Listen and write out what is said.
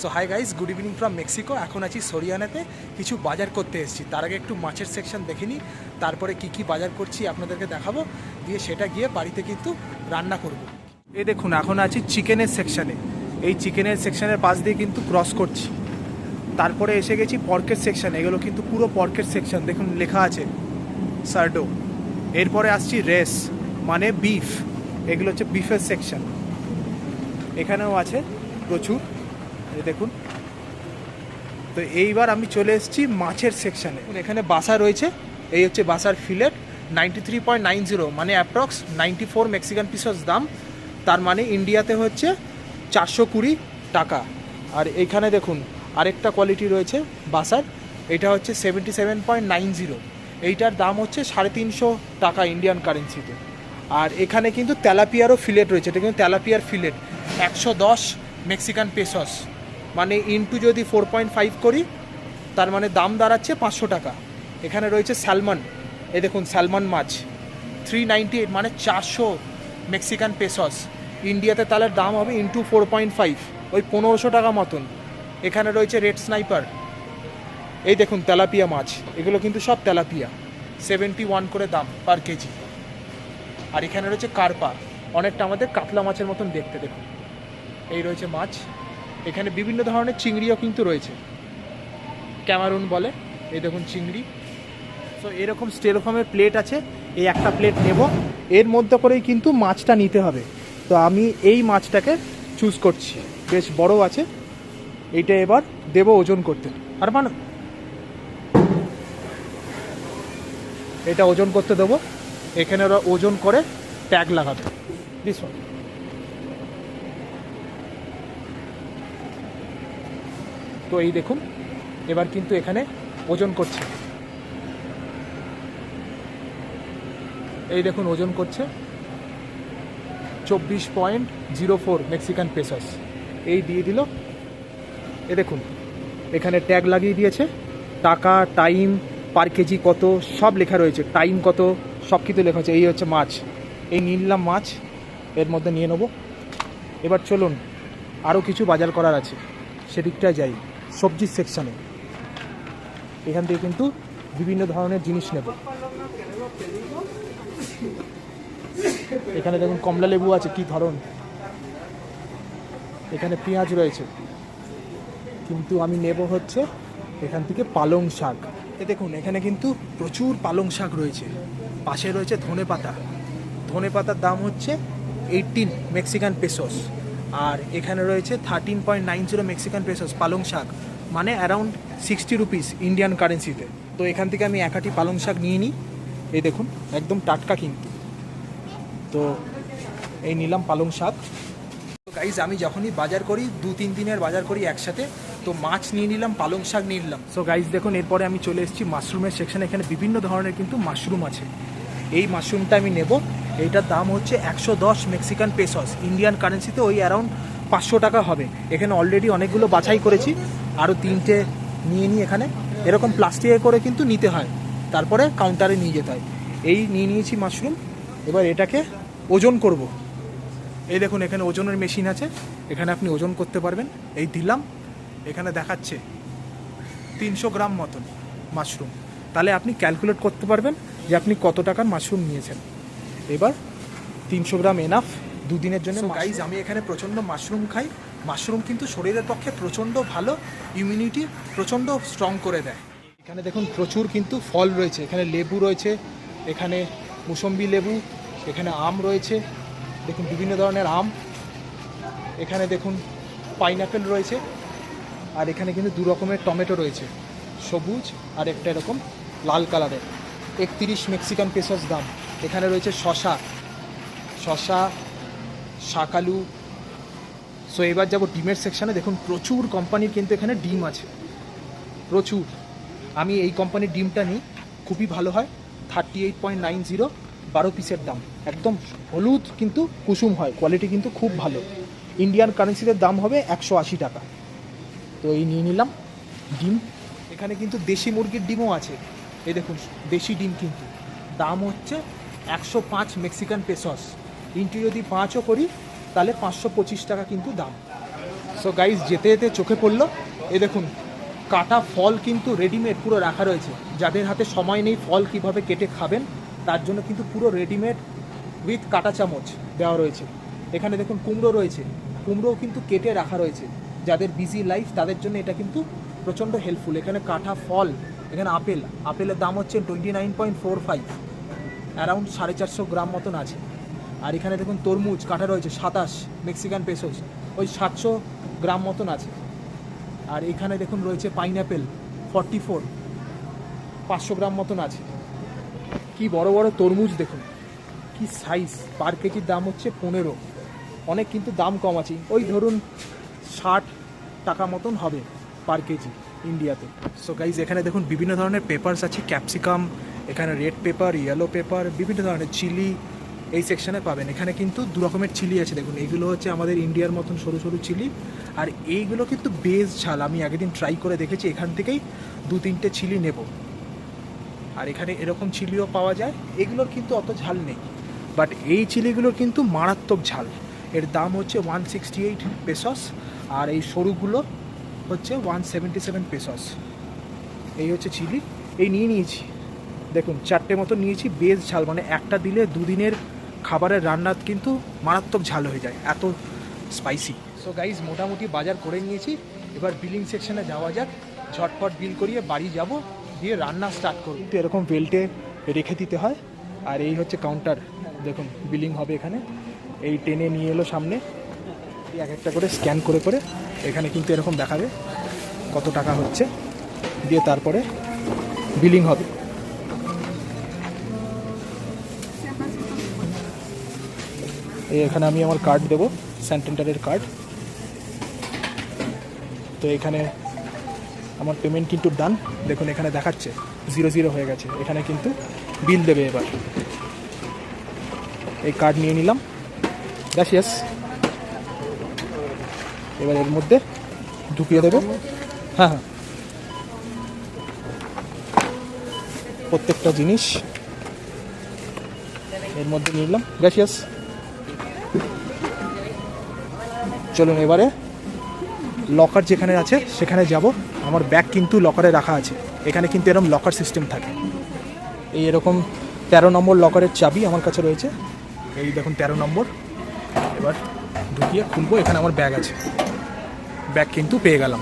So hi guys good evening from Mexico এখন আছি সরিয়ানাতে কিছু বাজার করতে এসেছি। তার আগে একটু মাছের সেকশন দেখে নিই তারপরে কি কি বাজার করছি আপনাদেরকে দেখাবো। দিয়ে সেটা গিয়ে বাড়িতে কিন্তু রান্না করব। এই দেখুন, এখন আছি চিকেনের সেকশানে এই চিকেনের সেকশানের পাশ দিয়ে কিন্তু ক্রস করছি। তারপরে এসে গেছি পর্কের সেকশানে এগুলো কিন্তু পুরো পর্কের সেকশন দেখুন, লেখা আছে। সার্ডো এরপরে আসছি রেস মানে বিফ এগুলো হচ্ছে বিফের সেকশন এখানেও আছে প্রচুর। দেখুন। তো এইবার আমি চলে এসেছি মাছের সেকশানে এখানে বাসা রয়েছে। এই হচ্ছে বাসার fillet ninety three point nine zero মানে approx ninety four Mexican pesos দাম। তার মানে ইন্ডিয়াতে হচ্ছে চারশো কুড়ি টাকা। আর এইখানে দেখুন, আরেকটা কোয়ালিটি রয়েছে বাসার। এটা হচ্ছে seventy seven point nine zero এইটার দাম হচ্ছে সাড়ে তিনশো টাকা ইন্ডিয়ান কারেন্সিতে আর এখানে কিন্তু তেলাপিয়ারও ফিলেট রয়েছে। এটা কিন্তু তেলাপিয়ার ফিলেট একশো দশ মেক্সিকান পেসস মানে ইনটু যদি ফোর পয়েন্ট ফাইভ করি, তার মানে দাম দাঁড়াচ্ছে পাঁচশো টাকা। এখানে রয়েছে স্যালমন। এই দেখুন, স্যালমন মাছ। থ্রি নাইনটি এইট মানে চারশো মেক্সিকান পেসস। ইন্ডিয়াতে তাহলে দাম হবে ইন্টু ফোর পয়েন্ট ফাইভ ওই পনেরোশো টাকা মতন। এখানে রয়েছে রেড স্নাইপার। এই দেখুন, তেলাপিয়া মাছ। এগুলো কিন্তু সব তেলাপিয়া। সেভেন্টি ওয়ান করে দাম পার কেজি। আর এখানে রয়েছে কার্পা। অনেকটা আমাদের কাতলা মাছের মতন দেখতে, দেখুন। এই রয়েছে মাছ। এখানে বিভিন্ন ধরনের চিংড়িও কিন্তু রয়েছে। ক্যামারুন বলে, এই দেখুন চিংড়ি। সো এরকম স্টেরোফামের প্লেট আছে, এই একটা প্লেট নেব। এর মধ্যে করেই কিন্তু মাছটা নিতে হবে। তো আমি এই মাছটাকে চুজ করছি। বেশ বড় আছে। এইটা এবার দেব ওজন করতে। আর মানে এটা ওজন করতে দেবো। এখানে ওরা ওজন করে ট্যাগ লাগাবে। দিস ওয়ান তো এই দেখুন, এবার কিন্তু এখানে ওজন করছে। এই দেখুন, ওজন করছে চব্বিশ point zero four Mexican pesos. এই দিয়ে দিল। এ দেখুন, এখানে ট্যাগ লাগিয়ে দিয়েছে। টাকা, টাইম, পার কেজি কত, সব লেখা রয়েছে। টাইম কত, সব কিছু লেখা আছে এই হচ্ছে মাছ। এই নিলাম মাছ, এর মধ্যে নিয়ে নেব। এবার চলুন, আরও কিছু বাজার করার আছে। সেদিকটায় যাই। সবজির সেকশানে এখান থেকে কিন্তু বিভিন্ন ধরনের জিনিস নেব। এখানে দেখুন কমলা লেবু আছে, কি ধরন। এখানে পেঁয়াজ রয়েছে। কিন্তু আমি নেব হচ্ছে এখান থেকে পালং শাক। এ দেখুন, এখানে কিন্তু প্রচুর পালং শাক রয়েছে। পাশে রয়েছে ধনে পাতা ধনে পাতার দাম হচ্ছে এইটিন মেক্সিকান পেসোস আর এখানে রয়েছে thirteen point nine zero Mexican pesos পালং শাক মানে অ্যারাউন্ড সিক্সটি রুপিস ইন্ডিয়ান কারেন্সিতে তো এখান থেকে আমি একাটি পালং শাক নিয়ে নিই। এই দেখুন, একদম টাটকা কিন্তু। তো এই নিলাম পালং শাক। তো গাইজ আমি যখনই বাজার করি, দু তিন দিনের বাজার করি একসাথে, তো মাছ নিয়ে নিলাম, পালং শাক নিয়ে নিলাম। সো গাইজ দেখুন, এরপরে আমি চলে এসেছি মাশরুমের সেকশনে এখানে বিভিন্ন ধরনের কিন্তু মাশরুম আছে। এই মাশরুমটা আমি নেব। এইটার দাম হচ্ছে একশো দশ মেক্সিকান পেসস। ইন্ডিয়ান কারেন্সিতে ওই অ্যারাউন্ড পাঁচশো টাকা হবে। এখানে অলরেডি অনেকগুলো বাছাই করেছি। আরও তিনটে নিয়ে নিই এখানে। এরকম প্লাস্টিকে করে কিন্তু নিতে হয়। তারপরে কাউন্টারে নিয়ে যেতে হয়। এই নিয়ে নিয়েছি মাশরুম এবার এটাকে ওজন করব। এই দেখুন, এখানে ওজনের মেশিন আছে। এখানে আপনি ওজন করতে পারবেন। এই দিলাম। এখানে দেখাচ্ছে তিনশো গ্রাম মতন মাশরুম তাহলে আপনি ক্যালকুলেট করতে পারবেন যে আপনি কত টাকার মাশরুম নিয়েছেন। এবার তিনশো গ্রাম এনাফ দুদিনের জন্য গাইজ আমি এখানে প্রচণ্ড মাশরুম খাই। মাশরুম কিন্তু শরীরের পক্ষে প্রচণ্ড ভালো ইমিউনিটি প্রচণ্ড স্ট্রং করে দেয়। এখানে দেখুন প্রচুর কিন্তু ফল রয়েছে। এখানে লেবু রয়েছে এখানে মুসম্বি লেবু এখানে আম রয়েছে। দেখুন বিভিন্ন ধরনের আম। এখানে দেখুন পাইনাপেল রয়েছে। আর এখানে কিন্তু দু রকমের টমেটো রয়েছে। সবুজ আর একটা এরকম লাল কালারের একত্রিশ মেক্সিকান পেসস দাম। এখানে রয়েছে শশা। শশা, শাকালু। সো এবার যাব ডিমের সেকশানে দেখুন, প্রচুর কোম্পানির কিন্তু এখানে ডিম আছে। প্রচুর। আমি এই কোম্পানির ডিমটা নিই। খুবই ভালো হয়। Thirty eight point nine zero বারো পিসের দাম। একদম হলুদ কিন্তু কুসুম হয়। কোয়ালিটি কিন্তু খুব ভালো। ইন্ডিয়ান কারেন্সিতে দাম হবে একশো আশি টাকা। তো এই নিয়ে নিলাম ডিম। এখানে কিন্তু দেশি মুরগির ডিমও আছে। এই দেখুন, দেশি ডিম কিন্তু। দাম হচ্ছে একশো পাঁচ মেক্সিকান পেসস ইন্টু যদি পাঁচও করি, তাহলে পাঁচশো পঁচিশ টাকা কিন্তু দাম। সো গাইজ যেতে যেতে চোখে পড়ল। এ দেখুন, কাটা ফল কিন্তু রেডিমেড পুরো রাখা রয়েছে। যাদের হাতে সময় নেই ফল কীভাবে কেটে খাবেন, তার জন্য কিন্তু পুরো রেডিমেড উইথ কাটা চামচ দেওয়া রয়েছে। এখানে দেখুন, কুমড়ো রয়েছে। কুমড়োও কিন্তু কেটে রাখা রয়েছে। যাদের বিজি লাইফ তাদের জন্য এটা কিন্তু প্রচণ্ড হেল্পফুল এখানে কাটা ফল, এখানে আপেল। আপেলের দাম হচ্ছে twenty nine point four five around সাড়ে চারশো গ্রাম মতন আছে। আর এখানে দেখুন তরমুজ কাটা রয়েছে, সাতাশ, মেক্সিকান পেসোস, ওই সাতশো গ্রাম মতন আছে। আর এখানে দেখুন রয়েছে পাইনঅ্যাপেল, ফর্টি ফোর, পাঁচশো গ্রাম মতন আছে। কি বড় বড় তরমুজ দেখুন, কি সাইজ পার কেজির দাম হচ্ছে পনেরো। অনেক কিন্তু দাম কম আছে, ওই ধরুন ষাট টাকা মতন হবে পার কেজি ইন্ডিয়াতে সো গাইজ এখানে দেখুন বিভিন্ন ধরনের পেপারস আছে ক্যাপসিকাম এখানে রেড পেপার ইয়েলো পেপার বিভিন্ন ধরনের চিলি এই সেকশনে পাবেন। এখানে কিন্তু দু রকমের চিলি আছে। দেখুন এইগুলো হচ্ছে আমাদের ইন্ডিয়ার মতন সরু সরু চিলি আর এইগুলো কিন্তু বেশ ঝাল। আমি আগের ট্রাই করে দেখেছি, এখান থেকেই দু তিনটে চিলি নেব। আর এখানে এরকম চিলিও পাওয়া যায়। এগুলোর কিন্তু অত ঝাল নেই। বাট এই চিলিগুলোর কিন্তু মারাত্মক ঝাল। এর দাম হচ্ছে ওয়ান সিক্সটি এইট পেসস আর এই সরুগুলো হচ্ছে ওয়ান সেভেন্টি সেভেন পেসস এই হচ্ছে চিলি এই নিয়ে নিয়েছি। দেখুন, চারটে মতো নিয়েছি, বেশ ঝাল মানে একটা দিলে দুদিনের খাবারের রান্নার কিন্তু মারাত্মক ঝাল হয়ে যায়, এত স্পাইসি সো গাইজ মোটামুটি বাজার করে নিয়েছি, এবার বিলিং সেকশনে যাওয়া যাক, ঝটপট বিল করিয়ে বাড়ি যাব, দিয়ে রান্না স্টার্ট করব। তো এরকম বেল্টে রেখে দিতে হয়, আর এই হচ্ছে কাউন্টার দেখুন বিলিং হবে এখানে। এই টেনে নিয়ে এলো সামনে এক একটা করে স্ক্যান করে করে, এখানে কিন্তু এরকম দেখাবে কত টাকা হচ্ছে, দিয়ে তারপরে বিলিং হবে। এখানে আমি আমার কার্ড দেবো স্যান্টেন্টারের কার্ড তো এখানে আমার পেমেন্ট কিন্তু ডান দেখুন, এখানে দেখাচ্ছে জিরো জিরো হয়ে গেছে। এখানে কিন্তু বিল দেবে এবার। এই কার্ড নিয়ে নিলাম। ব্যাস ইয়েস এবার এর মধ্যে ঢুকিয়ে দেবো। হ্যাঁ হ্যাঁ। প্রত্যেকটা জিনিস এর মধ্যে নিয়ে নিলাম। ব্যাস চলুন এবারে লকার যেখানে আছে, সেখানে যাব। আমার ব্যাগ কিন্তু লকারে রাখা আছে। এখানে কিন্তু এরকম লকার সিস্টেম থাকে। এই এরকম তেরো নম্বর লকারের চাবি আমার কাছে রয়েছে। এই দেখুন তেরো নম্বর। এবার ঢুকিয়ে খুলবো, এখানে আমার ব্যাগ আছে। ব্যাগ কিন্তু পেয়ে গেলাম।